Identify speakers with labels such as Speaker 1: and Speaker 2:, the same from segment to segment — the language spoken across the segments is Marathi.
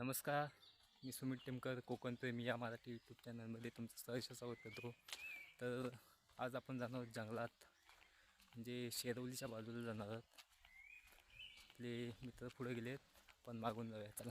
Speaker 1: नमस्कार मी सुमित टेमकर कोकण प्रेमी या मराठी यूट्यूब चॅनलमध्ये तुमचं सहर्ष स्वागत करतो. तर आज आपण जाणार आहोत जंगलात म्हणजे शेरवलीच्या बाजूला जाणार आहोत. आपले मित्र पुढे गेलेत पण मागून जाऊया चला.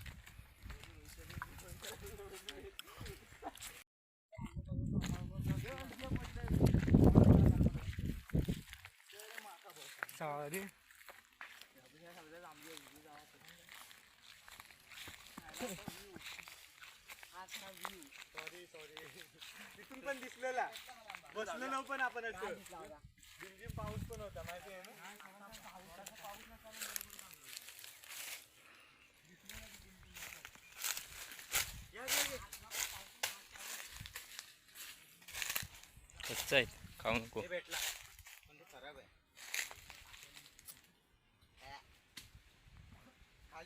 Speaker 2: सॉरी तिथून पण दिसलेला. बसलो नव्ह पण आपण असं. पाऊस पण होता माहिती आहे ना.
Speaker 1: कच्चा आहेत खाऊ नको.
Speaker 2: हे भेटला पण तो खराब आहे खाली आहे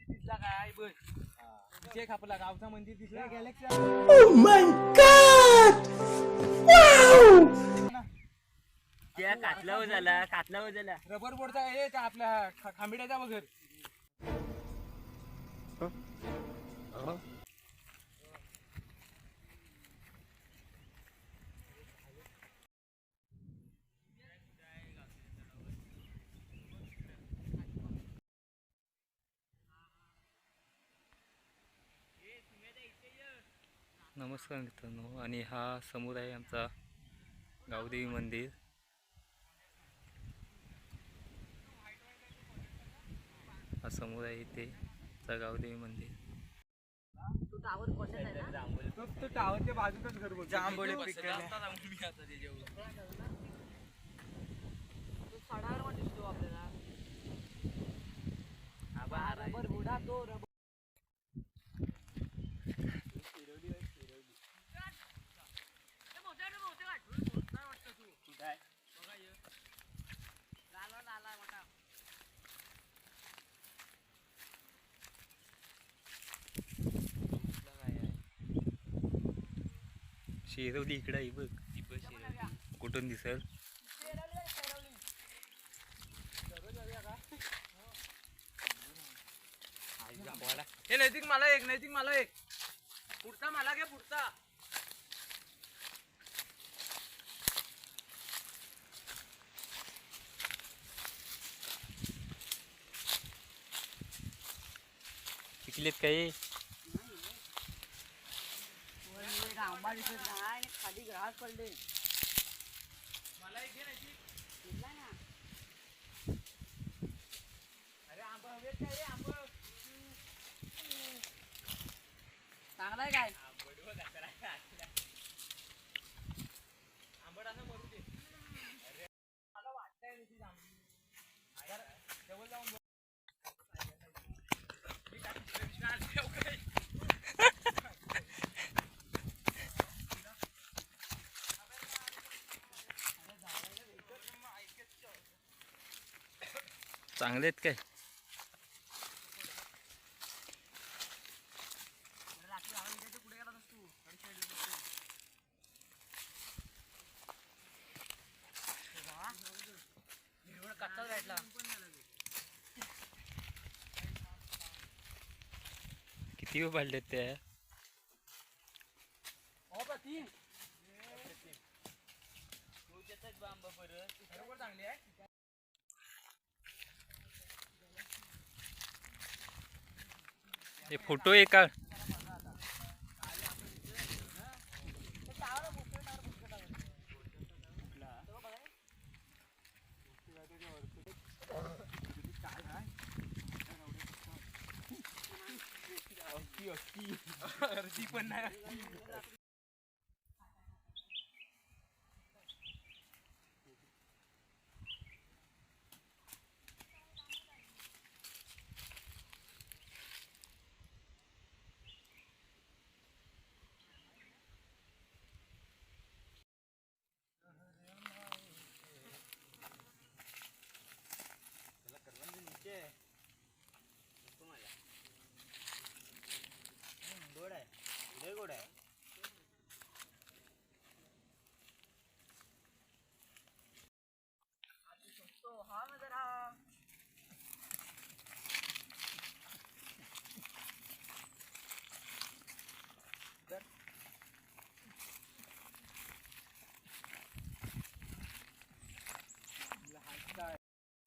Speaker 2: दिसला काय बघ चेक आपला गावचा मंदिर दिसला. गॅलेक्सी.
Speaker 3: त्या कातलावर झाला कातलावर झाला.
Speaker 2: रबर बोर्डचा आहे त्या आपल्या खा- खांबिड्याचा वगैरे
Speaker 1: नमस्कार मित्रांनो आणि हा समोर आहे आमचा गावदेवी मंदिर. हा समोर आहे इथे आमचा गावदेवी मंदिर.
Speaker 2: तो तो टावरच्या बाजूचाच घर जांभोळे पिकले
Speaker 1: शेरवली इकडं आहे बघ. कुठून दिसल?
Speaker 2: हे नैतिक मला एक नैतिक मला एक. पुढचा मला घ्या पुढचा.
Speaker 1: शिकलेत काही?
Speaker 3: आंबा दिसत नाही खाली ग्रास पडले
Speaker 2: मला एक घे नैतिक
Speaker 3: घेतला ना
Speaker 2: अरे आंबा हवेत काय रे आंबा
Speaker 3: चांगला आहे काय
Speaker 2: आंबट असं मरू दे अरे मला वाटतंय रे आंबी अगर जवळ जाऊन बघ. मी काय पिशव्या आणल्या हो काय?
Speaker 1: चांगले आहेत काय? किती पाडलेत त्या
Speaker 2: हो का तीन
Speaker 1: हे फोटो आहे का?
Speaker 2: पण नाही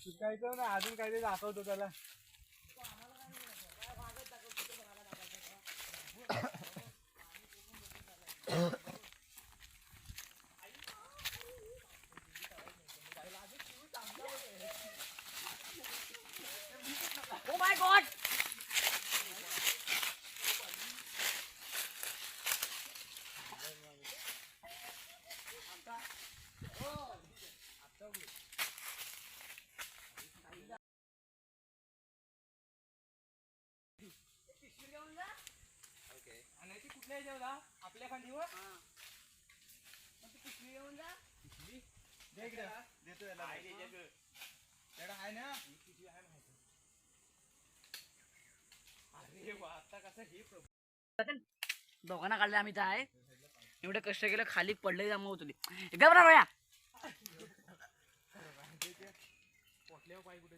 Speaker 2: शिकायचं ना अजून काहीतरी दाखवतो त्याला. दे इकडे. देतो याला. त्याला आहे ना अरे वा आता कसं हे प्रभू.
Speaker 3: दोघांना काढले आम्ही काय एवढे कष्ट केलं खाली पडले त्यामुळे होती. एकदा बरं रोया.
Speaker 2: पोटल्यावर पाय कुठे